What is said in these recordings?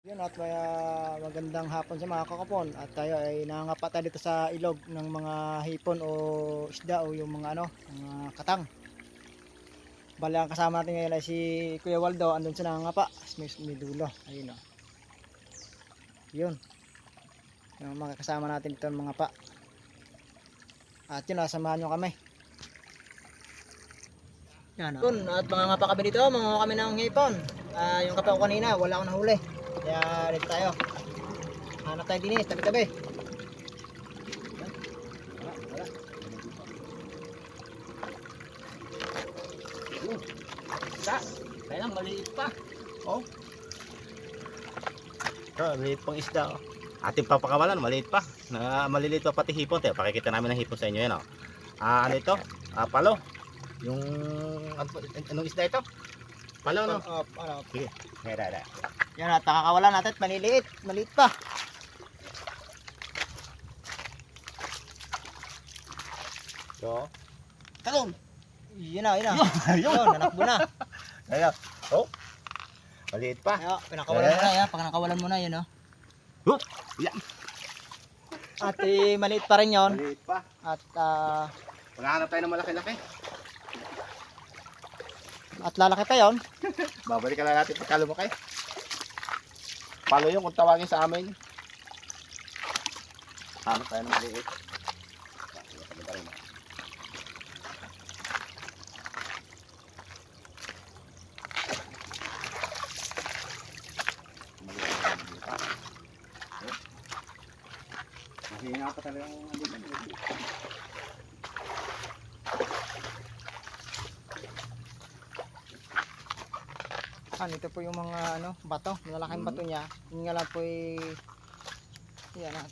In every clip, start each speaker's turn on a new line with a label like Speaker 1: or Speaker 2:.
Speaker 1: Yun at may ah, magandang hapon sa mga kakapon at tayo ay nangangapa dito sa ilog ng mga hipon o isda o yung mga ano, mga katang. Bali ang kasama natin ngayon ay si Kuya Waldo, andun siya nangangapa, may, may dulo, ayun o. Yun. Yung mga kasama natin dito ng mga pa. At yun, nasamahan nyo kami. Yan o. Yun, at mga ngapa kami dito, mga kami ng hipon. Ah, yung kapa ko kanina, wala akong nahuli. Kaya dito tayo. Hanap tayo din eh, tabi-tabi. Wala, wala.
Speaker 2: Isa. Kaya lang maliit pa.
Speaker 3: Oh. Ito, maliit pang isda. Oh. Ating papakawalan, maliit pa. Na, maliliit pa pati hipon. Tayo, pakikita namin ng hipon sa inyo yan. Oh. Ah, ano ito? Ah, palo. Yung, ano, anong isda ito? Palo, no?
Speaker 1: Oh, ano,
Speaker 3: Hera, hera.
Speaker 1: yan at nakakawalan natin at maliliit. Maliit pa.
Speaker 3: So,
Speaker 2: Talon.
Speaker 1: Yun na, yun na. Yun, nanakbo na.
Speaker 3: Ayun. Oh. Maliit pa.
Speaker 1: Ayo, pinakawalan mo na yan. Pag nakawalan mo na yun, oh.
Speaker 3: Huh. Yan.
Speaker 1: At eh, maliit pa rin yun.
Speaker 3: Maliit pa.
Speaker 1: At ah,
Speaker 3: Maghanap tayo ng malaki-laki.
Speaker 1: At lalaki pa yun.
Speaker 3: Babalikan na natin pagka lumaki. Palo yun kung tawagin sa amin. Hanap tayo ng maliit. Ano? Mahina pa talaga ang ano.
Speaker 1: Ano, ito po yung mga ano, bato. Malalaking
Speaker 3: Mhm.
Speaker 1: bato niya. Yun nga lang po eh, yan ah.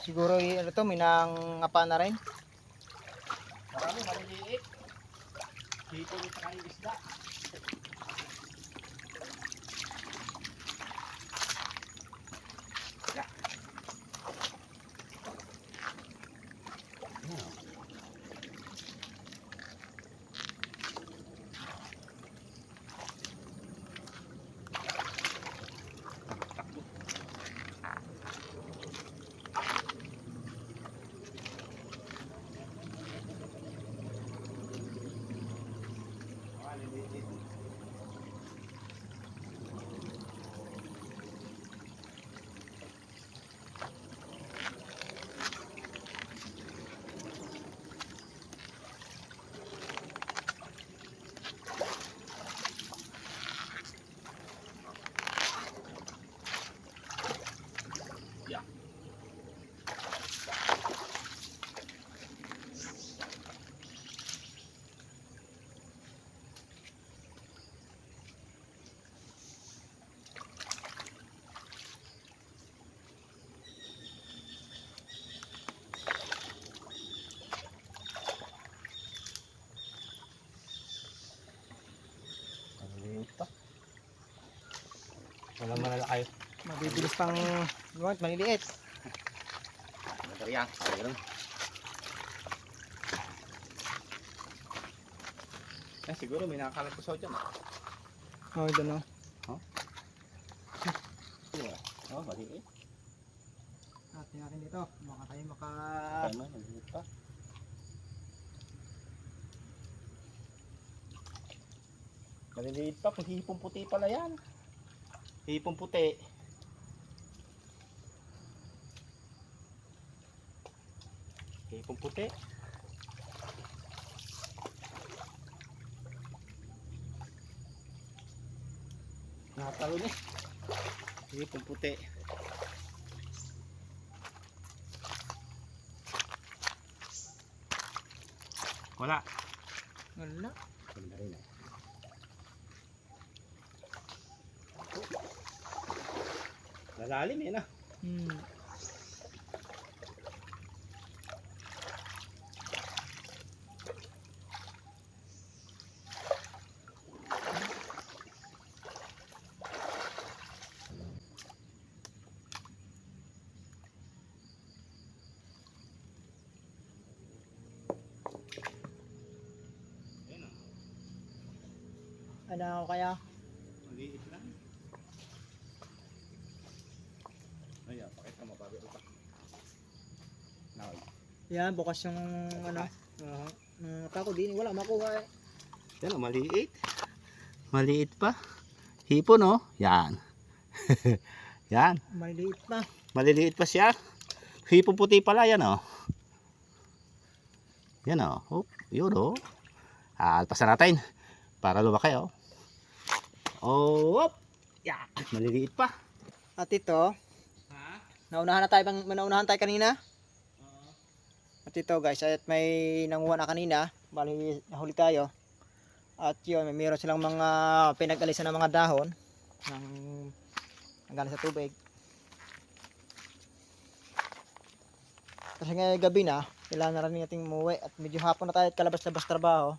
Speaker 1: Siguro eh, ano to, may nangapa na rin.
Speaker 3: Marami maliliit. Dito dito kayo isda. Walang malalaki.
Speaker 1: Mabibilis pang gawin, maliliit.
Speaker 3: Yan? Ayun. Eh, siguro may nakakalagpasaw dyan.
Speaker 1: Oh, doon oh.
Speaker 3: Oh, maliit.
Speaker 1: Atin natin dito. Baka tayo maka...
Speaker 3: Man, maliit pa. Maliliit pa, kung hipong puti pala yan. Hipong puti. Hipong puti. Nakatalo niya. Hipong puti. Wala.
Speaker 1: Wala.
Speaker 3: Ganda rin eh. Lalalim eh na.
Speaker 1: Hmm. Ano kaya?
Speaker 3: Maliit lang. Tama, babi pa. Now,
Speaker 1: Yan, bukas yung ano. Uh, uh, kako din, wala makuha eh.
Speaker 3: yan o, maliit. Maliit pa. Hipon oh. Yan. yan.
Speaker 1: Maliliit pa.
Speaker 3: Maliliit pa siya. Hipon puti pala yan oh. Yan oh. Oop, yun oh. Alpasan natin. Para lumaki oh. Oh, op. Yan. Maliliit pa.
Speaker 1: At ito? Naunahan na tayo, bang, naunahan tayo kanina. At ito guys, at may nanguha na kanina, bali nahuli tayo. At yun, may meron silang mga pinag-alisan ng mga dahon ng nanggaling sa tubig. Kasi ngayon gabi na, kailangan na rin natin umuwi at medyo hapon na tayo at kalabas-labas trabaho.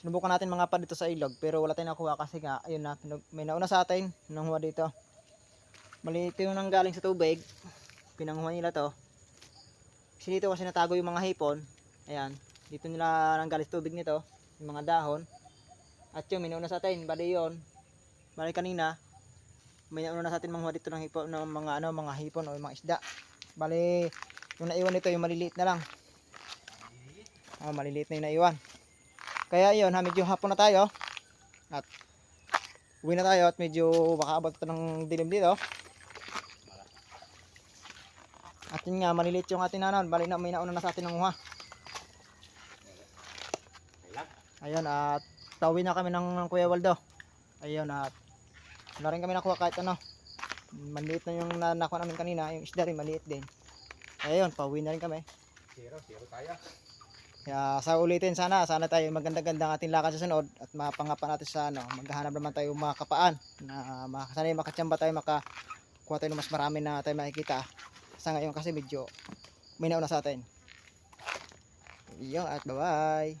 Speaker 1: Sinubukan natin mga pa dito sa ilog pero wala tayong nakuha kasi nga, ayun na, may nauna sa atin, nanguha dito. Maliit yung nanggaling sa tubig, pinanguha nila to. Kasi dito kasi natago yung mga hipon. Ayan, dito nila nanggaling sa tubig nito, yung mga dahon. At yun, may nauna sa atin, bali yun. Bali kanina, may nauna sa atin manguha dito ng hipon, ng mga ano, mga hipon o yung mga isda. Bali, yung naiwan nito, yung maliliit na lang. Ah, maliliit na yung naiwan. Kaya yun, ha, medyo hapon na tayo. At uwi na tayo at medyo baka abot ng dilim dito. At yun nga, maliliit yung ating nanon. Bali na, may nauna na sa atin ng uha. Ayun, at tawin na kami ng Kuya Waldo. Ayun, at wala rin kami nakuha kahit ano. Maliit na yung na nakuha namin kanina. Yung isda rin, maliit din. Ayun, pauwi na rin kami.
Speaker 3: Zero, zero tayo.
Speaker 1: Kaya sa ulitin sana, sana tayo maganda-ganda ang ating lakad sa sunod at mapangapan natin sa ano, maghahanap naman tayo mga kapaan na maka- sana yung makatsamba tayo makakuha tayo ng mas marami na tayo makikita. Sa ngayon kasi medyo may nauna sa atin. Yun at bye-bye.